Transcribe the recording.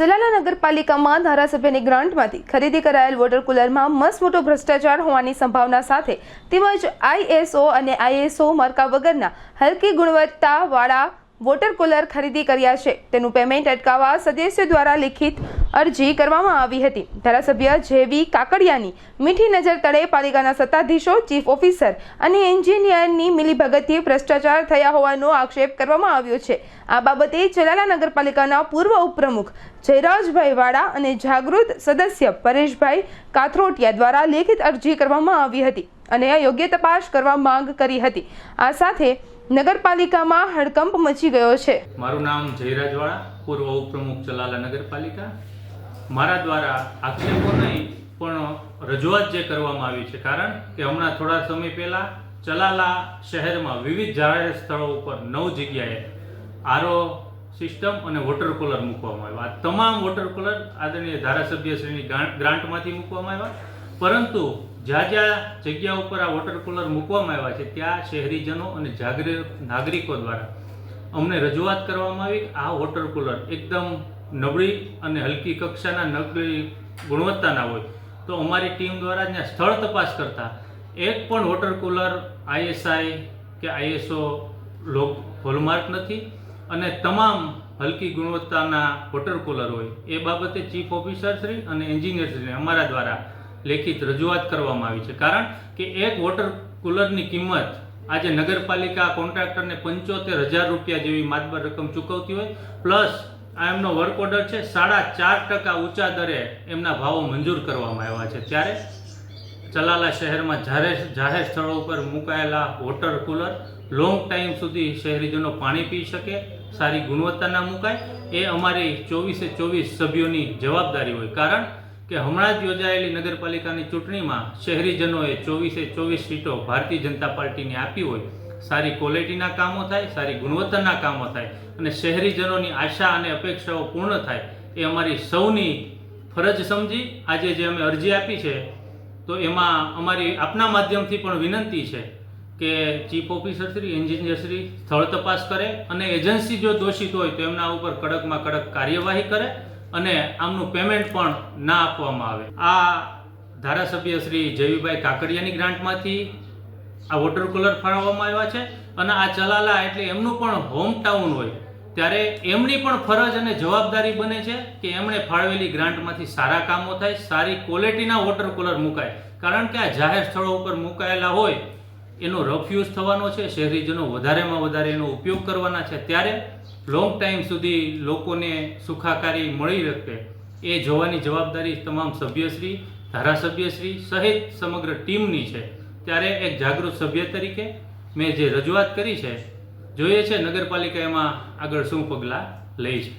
ચલાલા નગરપાલિકામાં ધારાસભ્યની ગ્રાન્ટમાંથી ખરીદી કરાયેલ વોટર કુલરમાં મસ્ત મોટો ભ્રષ્ટાચાર હોવાની સંભાવના સાથે તેમજ આઈએસઓ અને આઈએસઓ માર્કા વગરના હલકી ગુણવત્તાવાળા વોટર કુલર ખરીદી કર્યા છે. તેનું પેમેન્ટ અટકાવવા સદસ્ય દ્વારા લિખિત અરજી કરવામાં આવી હતી. ધારાસભ્ય જેવી કાકડિયાની મીઠી નજર તળે પાલિકાના સત્તાધીશો, ચીફ ઓફિસર અને એન્જિનિયરની મિલીભગતથી ભ્રષ્ટાચાર થયા હોવાનો આક્ષેપ કરવામાં આવ્યો છે. આ બાબતે ચલાલા નગરપાલિકાના પૂર્વ ઉપપ્રમુખ જયરાજભાઈ વાડા અને જાગૃત સદસ્ય પરેશભાઈ કાથરોટિયા દ્વારા લેખિત અરજી કરવામાં આવી હતી અને યોગ્ય તપાસ કરવા માંગ કરી હતી. આ સાથે નગરપાલિકામાં હડકંપ મચી ગયો છે. મારું નામ જયરાજવાળા, પૂર્વ ઉપપ્રમુખ ચલાલા નગરપાલિકા. મારા દ્વારા આક્ષેપો નહીં, પણ રજૂઆત જે કરવામાં આવી છે, કારણ કે હમણાં થોડા સમય પહેલા ચલાલા શહેરમાં વિવિધ જાહેર સ્થળો ઉપર નવ જગ્યાએ આરો સિસ્ટમ અને વોટર કુલર મૂકવામાં આવ્યા. આ તમામ વોટર કુલર આદરણીય ધારાસભ્યશ્રીની ગ્રાન્ટ- ગ્રાન્ટમાંથી મૂકવામાં આવ્યા. પરંતુ જ્યાં જ્યાં જગ્યા ઉપર આ વોટર કુલર મૂકવામાં આવ્યા છે, ત્યાં શહેરીજનો અને જાગૃત નાગરિકો દ્વારા અમને રજૂઆત કરવામાં આવી આ વોટર કુલર એકદમ નબળી અને હલકી કક્ષાના નબળી ગુણવત્તાના હોય. તો અમારી ટીમ દ્વારા ત્યાં સ્થળ તપાસ કરતા એક પણ વોટર કુલર આઈએસઆઈ કે આઈએસઓ લોક હોલમાર્ક નથી અને તમામ હલકી ગુણવત્તાના વોટર કુલર હોય. એ બાબતે ચીફ ઓફિસર શ્રી અને એન્જિનિયર શ્રી અમારા દ્વારા લેખિત રજૂઆત કરવામાં આવી છે. કારણ કે એક વોટર કુલરની કિંમત આજે નગરપાલિકા કોન્ટ્રાક્ટરને પંચોતેર હજાર રૂપિયા જેવી માતબર રકમ ચૂકવતી હોય, પ્લસ આ એમનો વર્ક ઓર્ડર છે, સાડા ચાર ટકા ઊંચા દરે એમના ભાવો મંજૂર કરવામાં આવ્યા છે. ત્યારે ચલાલા શહેરમાં જાહેર જાહેર સ્થળો ઉપર મુકાયેલા વોટર કુલર લોંગ ટાઈમ સુધી શહેરીજનો પાણી પી શકે, સારી ગુણવત્તાના મુકાય. એ અમારી ચોવીસે ચોવીસ સભ્યોની જવાબદારી હોય. કારણ કે હમણાં જ યોજાયેલી નગરપાલિકાની ચૂંટણીમાં શહેરીજનોએ ચોવીસે ચોવીસ સીટો ભારતીય જનતા પાર્ટીને આપી હોય, સારી ક્વોલિટીના કામો થાય, સારી ગુણવત્તાના કામો થાય અને શહેરીજનોની આશા અને અપેક્ષાઓ પૂર્ણ થાય, એ અમારી સૌની ફરજ સમજી, આજે જે અમે અરજી આપી છે, તો એમાં અમારી આપના માધ્યમથી પણ વિનંતી છે કે chief officer Shri, engineer Shri સ્થળ તપાસ કરે અને એજન્સી જો દોષિત હોય તો એમના ઉપર કડકમાં કડક કાર્યવાહી કરે અને આમનું પેમેન્ટ પણ ના આપવામાં આવે. આ ધારાસભ્ય શ્રી જયવીભાઈ કાકડિયાની ગ્રાન્ટમાંથી આ વોટર કુલર ફાળવવામાં આવ્યા છે અને આ ચલાલા એટલે એમનું પણ હોમ ટાઉન હોય. ત્યારે એમની પણ ફરજ અને જવાબદારી બને છે કે એમણે ફાળવેલી ગ્રાન્ટમાંથી સારા કામો થાય, સારી ક્વોલિટીના વોટર કુલર મુકાય. કારણ કે આ જાહેર સ્થળો ઉપર મુકાયેલા હોય, એનો રફયુઝ થવાનો છે, શહેરીજનો વધારેમાં વધારે એનો ઉપયોગ કરવાના છે. ત્યારે લોંગ ટાઈમ સુધી લોકોને સુખાકારી મળી રહે એ જોવાની જવાબદારી તમામ સભ્યશ્રી, ધારાસભ્યશ્રી સહિત સમગ્ર ટીમની છે. ત્યારે એક જાગૃત સભ્ય તરીકે મેં જે રજૂઆત કરી છે, જોઈએ છે નગરપાલિકા એમાં આગળ શું પગલાં લે છે.